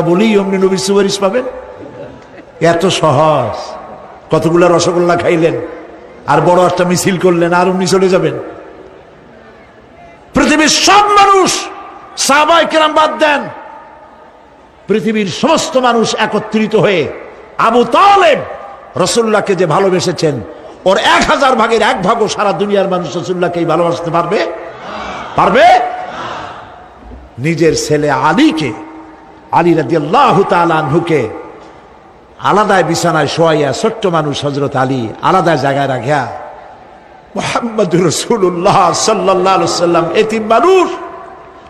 মালাইকা বলেই অমনি নবীর সুপারিশ পাবেন? এত সহজ। কতগুলা রসগোল্লা খাইলেন, আর বড় একটা মিছিল করলেন, আর অমনি চলে যাবেন। পৃথিবীর সব মানুষ সাহাবাই কেরাম বাদ দেন। পৃথিবীর সমস্ত মানুষ একত্রিত হয়ে আবু তালেব রসুল্লাহকে যে ভালোবেসেছেন, ওর এক হাজার ভাগের এক ভাগও সারা দুনিয়ার মানুষ রসুল্লাহকেই ভালোবাসতে পারবে? পারবে? নিজের ছেলে আলীকে আলী রাজি আল্লাহ তালহুকে আলাদায় বিছানায় শোয়াইয়া ছোট্ট মানুষ হজরত আলী আলাদা জায়গায় রাখিয়া মোহাম্মদ রসুল্লাহ সাল্লাহ সাল্লাম এতিম মানুষ,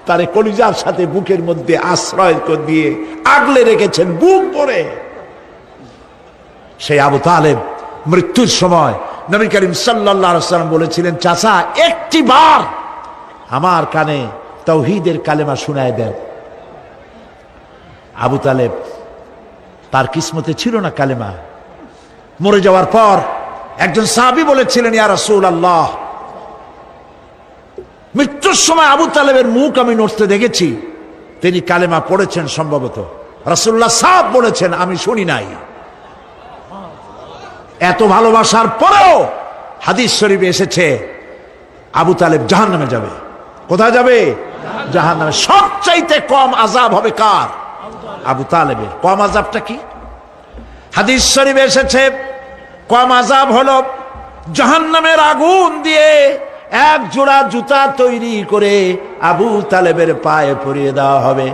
তারে কলিজার সাথে বুকের মধ্যে আশ্রয় দিয়ে আগলে রেখেছেন বুক পরে সেই আবু তালেব মৃত্যুর সময় নবী করিম সাল্লাম বলেছিলেন, চাচা, একটি বার আমার কানে তৌহিদের কালেমা শুনায় দেন। আবু তালেব, তার কিসমতে ছিল না কালেমা। মরে যাওয়ার পর একজন সাহাবি বলেছিলেন, ইয়া আল্লাহ মৃত্যুর সময় আবু তালেবের মুখ আমি নড়তে দেখেছি। তিনি কালেমা পড়েছেন সম্ভবত। রাসূলুল্লাহ সাহ বলেছেন, আমি শুনি নাই। এত ভালোবাসার পরেও হাদিস শরীফে এসেছে, আবু তালেব জাহান নামে যাবে। কোথায় যাবে? জাহান নামে সবচাইতে কম আজাব হবে কার? আবু তালেবের। কম আজাবটা কি? হাদিস শরীফে এসেছে, কম আজাব হলো জাহান্নামের আগুন দিয়ে এক জোড়া জুতা তৈরি করে আবু তালেবের পায়ে পরিয়ে দেওয়া হবে।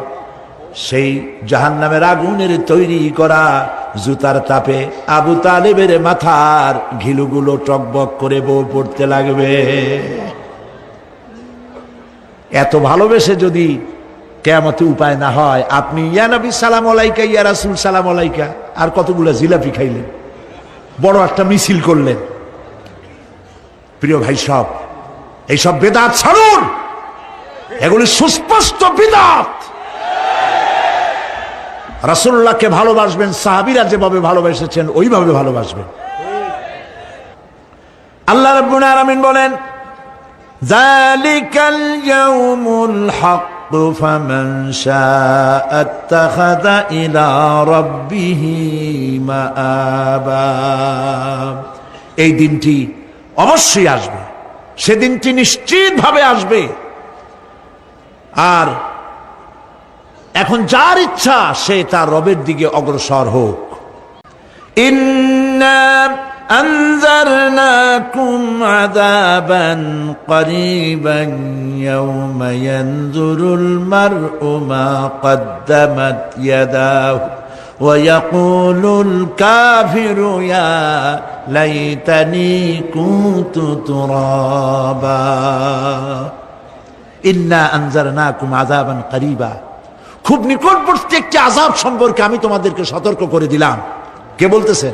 সেই জাহান্নামের আগুনের তৈরি করা জুতার তাপে আবু তালেবের মাথার ঘিলুগুলো টকবক করে বউ পড়তে লাগবে। এত ভালোবেসে যদি কেমতে উপায় না হয়। আপনি, ইয়া নবী, সালাম আলাইকা, ইয়া রাসুল, সালাম আলাইকা। আর কতগুলো জিলাপি খাইলেন? বড় একটা মিছিল করলেন। প্রিয় ভাই, সব। এইসব বেদাত ছাড়ুন। এগুলি সুস্পষ্ট বিদাত। রাসুল্লাহকে ভালোবাসবেন, সাহাবিরা যেভাবে ভালোবেসেছেন, ওইভাবে ভালোবাসবেন। আল্লাহ রাব্বুল আলামিন বলেন, যালিকাল ইয়াউমুল হক। ফামান শাআ আত্তাখাযা ইলা রাব্বিহি মাআবা এই দিনটি অবশ্যই আসবে। সেদিনটি নিশ্চিতভাবে আসবে। আর এখন যার ইচ্ছা, সে তার রবের দিকে অগ্রসর হোক। ইন্না أنذرناكم عذابا قريبا يوم ينظر المرء ما قدمت يداه ويقول الكافر يا ليتني كنت ترابا إنا أنذرناكم عذابا قريبا খুব নিকটবর্তী একটি আজাব সম্পর্কে আমি তোমাদেরকে সতর্ক করে দিলাম কে বলতেছেন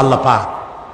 আল্লাহ পাক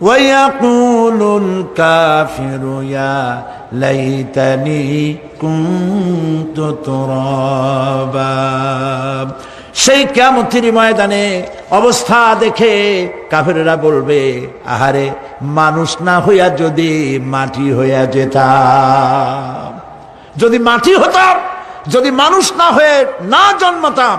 ويقول الكافر يا ليتني كنت ترابا সেই কেমতির ময়দানে অবস্থা দেখে কাফেরেরা বলবে আহারে মানুষ না হইয়া যদি মাটি হইয়া যেতাম যদি মাটি হতাম যদি মানুষ না হয়ে না জন্মতাম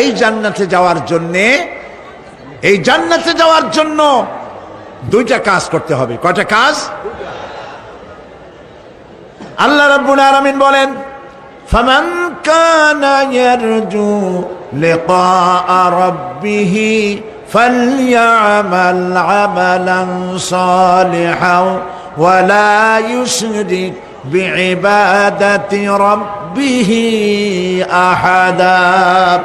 এই জান্নাতে যাওয়ার জন্যে এই জান্নাতে যাওয়ার জন্য দুইটা কাজ করতে হবে কয়টা কাজ আল্লাহ রাব্বুল আলামিন বলেন فمن كان يرجو لقاء ربه فليعمل عملا صالحا ولا يشرك بعبادة ربه أحدا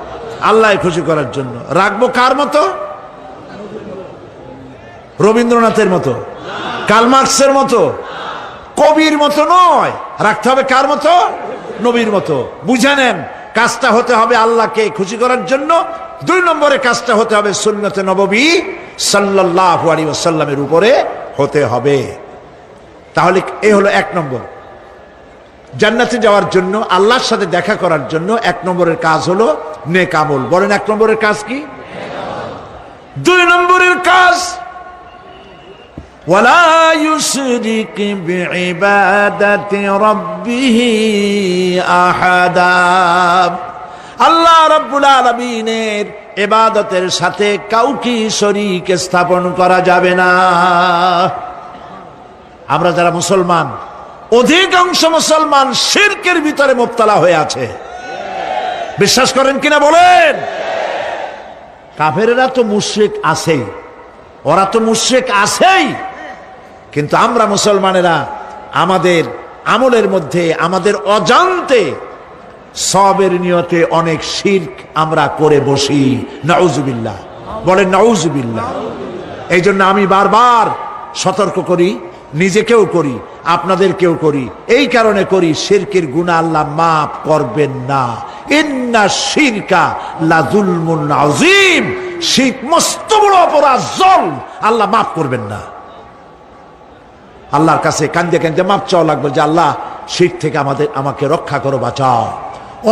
আল্লাহ খুশি করার জন্য। রাখব কার মতো? রবীন্দ্রনাথের মতো। কালমার্কসের মতো। কবির মতো নয়। রাখতে হবে কার মতো? নবীর মতো। বুঝে নেন, কাজটা হতে হবে আল্লাহকে খুশি করার জন্য। দুই নম্বরে কাজটা হতে হবে সুন্নতে নববী সাল্লাল্লাহু আলাইহি ওয়াসাল্লামের উপরে হতে হবে। তাহলে এ হলো এক নম্বর। জান্নাতে যাওয়ার জন্য, আল্লাহর সাথে দেখা করার জন্য এক নম্বরের কাজ হলো নেকামল বলেন এক নম্বরের কাজ কি দুই নম্বরের কাজ ولا يشرك بعبادة ربه أحدا আল্লাহ রব্বুল আলমিনের এবাদতের সাথে কাউকে শরিক স্থাপন করা যাবে না আমরা যারা মুসলমান অধিকাংশ মুসলমান শিরকের ভিতরে মোবতলা হয়ে আছে বিশ্বাস করেন কিনা বলেন? কাফেরেরা তো মুশ্রিক আছেই, ওরা তো মুশ্রিক আছেই। কিন্তু আমরা মুসলমানেরা আমাদের আমলের মধ্যে, আমাদের অজান্তে সবের নিয়তে অনেক শির্ক আমরা করে বসি। নাউজুবিল্লাহ। বলেন, নাউজুবিল্লাহ। এই জন্য আমি বারবার সতর্ক করি নিজেকেও করি, আপনাদেরকেও করি। এই কারণে করি, শিরকের গুণা আল্লাহ মাফ করবেন না। ইন্না শিরকা লাজুলমুন আজিম শিরক মস্ত বড় অপরাধ জল আল্লাহ মাফ করবেন না। আল্লাহর কাছে কান্দে কান্দে মাপ চাওয়া লাগবে যে আল্লাহ শির থেকে আমাদের, আমাকে রক্ষা করো, বাঁচাও।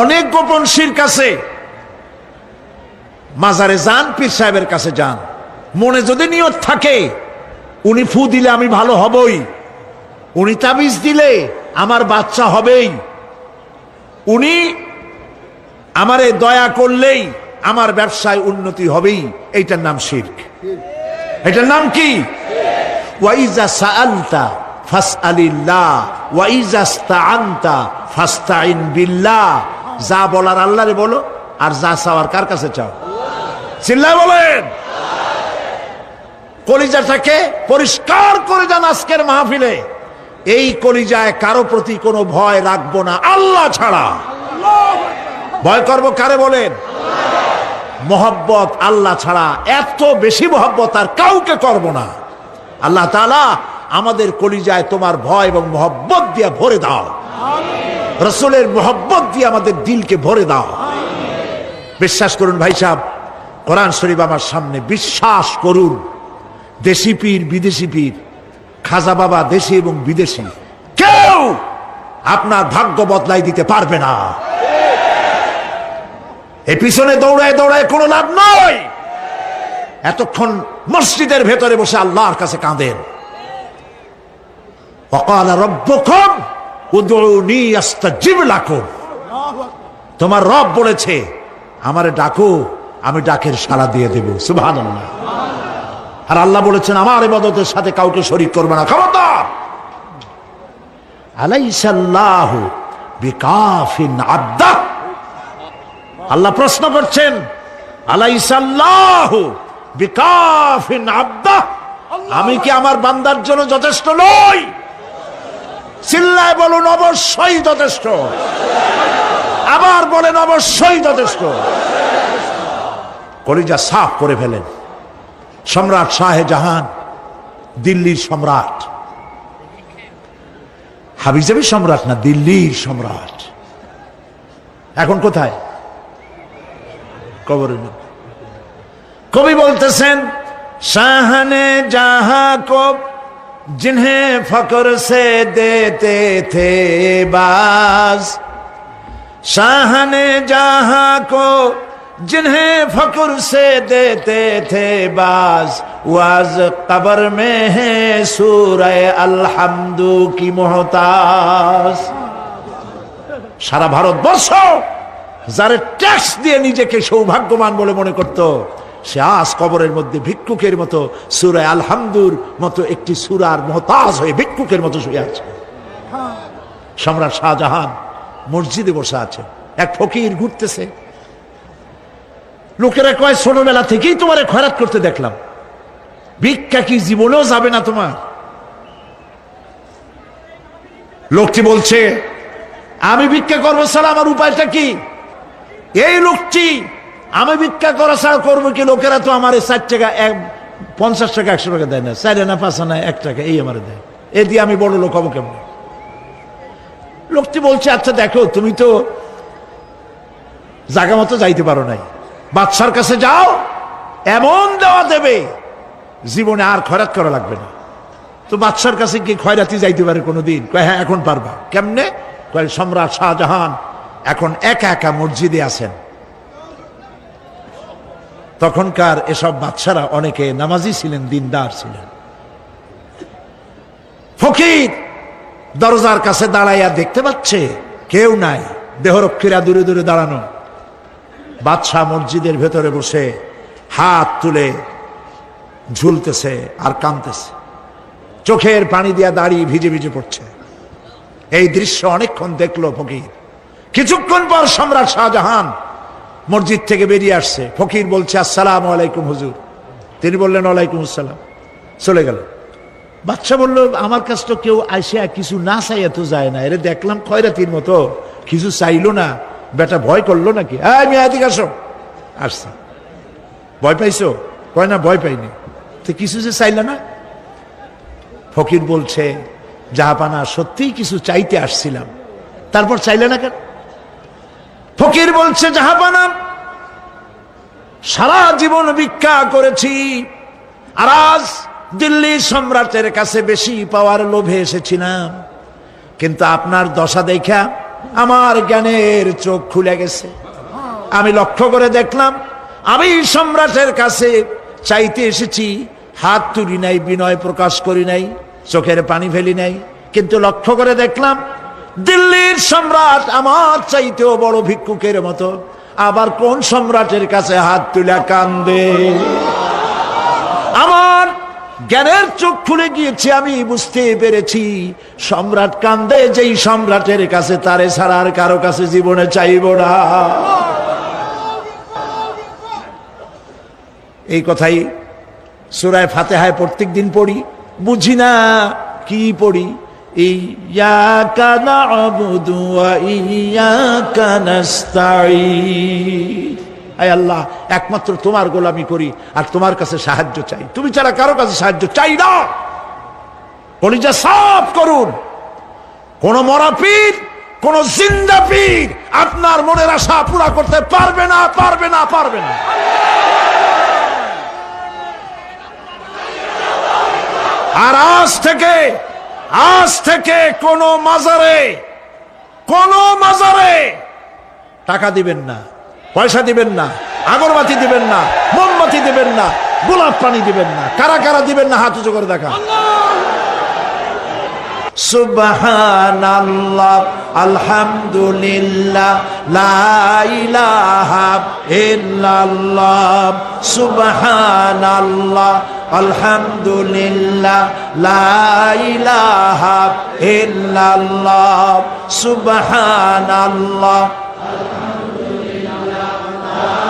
অনেক গোপন শির কাছে মাজারে যান, পীর সাহেবের কাছে যান। মনে যদি নিয়ত থাকে উনি ফু দিলে আমি ভালো হবই। উনি তাবিজ দিলে আমার বাচ্চা হবেই। উনি আমারে দয়া করলেই আমার ব্যবসায় উন্নতি হবেই। এইটার নাম শির্ক। এটার নাম কি? ওয়াইজা যা বলার আল্লাহরে বলো, আর যা চাওয়ার কার কাছে চাও? চিল্লায় বলেন। কলিজাটাকে পরিষ্কার করে যান আজকের মাহফিলে। এই কলিজায় কারও প্রতি কোনো ভয় রাখব না, আল্লাহ ছাড়া। ভয় করব কারে বলেন? মোহব্বত আল্লাহ ছাড়া, এত বেশি মোহব্বত আর কাউকে করব না। আল্লাহ তালা আমাদের কলিজায় তোমার ভয় এবং মোহব্বত দিয়ে ভরে দাও। রসুলের মোহব্বত দিয়ে আমাদের দিলকে ভরে দাও। বিশ্বাস করুন ভাই সাহেব, কোরআন শরীফ আমার সামনে বিশ্বাস করুন। দেশি পীর, বিদেশি পীর, খাজা বাবা দেশি এবং বিদেশি, কেউ আপনার ভাগ্য বদলাই দিতে পারবে না। এ পিছনে দৌড়ায় দৌড়ায় কোনো লাভ নয়। এতক্ষণ মসজিদের ভেতরে বসে আল্লাহর কাছে কাঁদেন। তোমার রব বলেছে, আমারে ডাকো, আমি ডাকের সাড়া দিয়ে দেব। সুবহানাল্লাহ। আর আল্লাহ বলেছেন, আমার ইবাদতের সাথে কাউকে শরীক করবে না। খবরদার! আলাইসাল্লাহু বিকাফিন আব্দা। আল্লাহ প্রশ্ন করছেন, আলাইসাল্লাহু বিকাফিন আব্দা? আমি কি আমার বান্দার জন্য যথেষ্ট নই? চিল্লায় বলুন, অবশ্যই যথেষ্ট। আবার বলেন, অবশ্যই যথেষ্ট। কলিজা সাফ করে ফেলেন। সম্রাট শাহজাহান দিল্লির সম্রাট। হাবিজাবি সম্রাট না, দিল্লির সম্রাট। এখন কোথায়? কবর কবি বলতেছেন, শাহানে জাহা কব জিনে ফকর সে দেতে থে বাজ। শাহানে জাহা কো जिन्हें फकर से देते थे बाज वाज कबर में है सूरह अलहमदू की मोहताज সারা ভারতবর্ষ যারে ট্যাক্স দিয়ে নিজেকে সৌভাগ্যবান বলে মনে করত সে আজ কবরের মধ্যে ভিক্ষুকের মতো সুরায় আলহামদুর মতো একটি সুরার মহতাজ হয়ে ভিক্ষুকের মতো শুয়ে আছে সম্রাট শাহজাহান মসজিদে বসে আছে এক ফকির ঘুরতেছে লোকেরা কয়, ছোটবেলা থেকেই তোমার খয়রাত করতে দেখলাম। ভিক্ষা কি জীবনেও যাবে না তোমার? লোকটি বলছে, আমি ভিক্ষা করব স্যার আমার উপায়টা কি? এই লোকটি আমি ভিক্ষা করা ছাড়া করব কি? লোকেরা তো আমার ষাট টাকা, এক, পঞ্চাশ টাকা, একশো টাকা দেয় না। চার আনা পাঁচ আনা, এক টাকা, এই আমার দেয়। এ দিয়ে আমি বড় লোক হব কেমন? লোকটি বলছে আচ্ছা দেখো, তুমি তো জায়গা মতো যাইতে পারো নাই। বাদশার কাছে যাও, এমন দেওয়া দেবে, জীবনে আর খয়রাত করা লাগবে না। তো বাদশার কাছে কি খয়রাতি যাইতে পারে কোনোদিন। কয় হ্যাঁ এখন পারবা। কেমনে? কয়, সম্রাট শাহজাহান এখন একা একা মসজিদে আছেন। তখনকার এসব বাচ্চারা অনেকে নামাজি ছিলেন, দিনদার ছিলেন। ফকির দরজার কাছে দাঁড়াইয়া দেখতে পাচ্ছে, কেউ নাই, দেহরক্ষীরা দূরে দূরে দাঁড়ানো। বাদশাহ মসজিদের ভেতরে বসে হাত তুলে ঝুলতেছে আর কাঁদতেছে। চোখের পানি দিয়া দাঁড়িয়ে ভিজে ভিজে পড়ছে। এই দৃশ্য অনেকক্ষণ দেখল ফকির। কিছুক্ষণ পর সম্রাট শাহজাহান মসজিদ থেকে বেরিয়ে আসছে। ফকির বলছে, আসসালাম আলাইকুম হুজুর। তিনি বললেন, ওয়ালাইকুম আসসালাম। চলে গেল। বাচ্চা বলল, আমার কাছে তো কেউ আসিয়া কিছু না চাইয়া তো যায় না। এরে দেখলাম খয়রাতির মতো। কিছু চাইলো না। বেটা ভয় করল নাকি? আমি এদিকে আসো। আসছে। ভয় পাইছো? কয় না, ভয় পাইনি। তো কিছু যে চাইলে না? ফকির বলছে, জাহাপানা, সত্যিই কিছু চাইতে আসছিলাম। তারপর চাইলে না কেন? ফকির বলছে, জাহাপানা, সারা জীবন ভিক্ষা করেছি। আর আজ দিল্লি সম্রাটের কাছে বেশি পাওয়ার লোভে এসেছিলাম। কিন্তু আপনার দশা দেখা আমার জ্ঞানের চোখ খুলে গেছে। আমি লক্ষ্য করে দেখলাম আমি সম্রাটের কাছে চাইতে এসেছি, হাত তুলি নাই, বিনয় প্রকাশ করি নাই, চোখের পানি ফেলি নাই। কিন্তু লক্ষ্য করে দেখলাম, দিল্লির সম্রাট আমার চাইতেও বড় ভিক্ষুকের মতো। আবার কোন সম্রাটের কাছে হাত তুলে কান্দে? আমার জ্ঞানের চোখ খুলে গিয়েছে, আমি বুঝতে পেরেছি। সম্রাট কান্দে, যেই সম্রাটের কাছে তারে ছাড়া আর কারও কাছে জীবনে চাইব না। এই কথাই সুরায় ফাতেহায় প্রত্যেক দিন পড়ি। বুঝি না কি পড়ি? ইয়াকা ওয়া ইয়াকা নাস্তাঈন। আয় আল্লাহ, একমাত্র তোমার গোলামি করি আর তোমার কাছে সাহায্য চাই। তুমি ছাড়া কারও কাছে সাহায্য চাই না। কলিজা সাফ করুন। কোন মরা পীর, কোন জিন্দা পীর আপনার মনের আশা পুরা করতে পারবে না পারবে না পারবে না। আর আজ থেকে আজ থেকে কোন মাজারে কোন মাজারে টাকা দিবেন না। পয়সা দিবেন না, আগরবাতি দিবেন না, মোমবাতি দিবেন না, গোলাপ পানি দিবেন না, কারা কারা দিবেন না, হাত উঁচু করে দেখা। সুবহানাল্লাহ, আলহামদুলিল্লাহ, লা ইলাহা ইল্লাল্লাহ, সুবহানাল্লাহ, আলহামদুলিল্লাহ, লা ইলাহা ইল্লাল্লাহ 아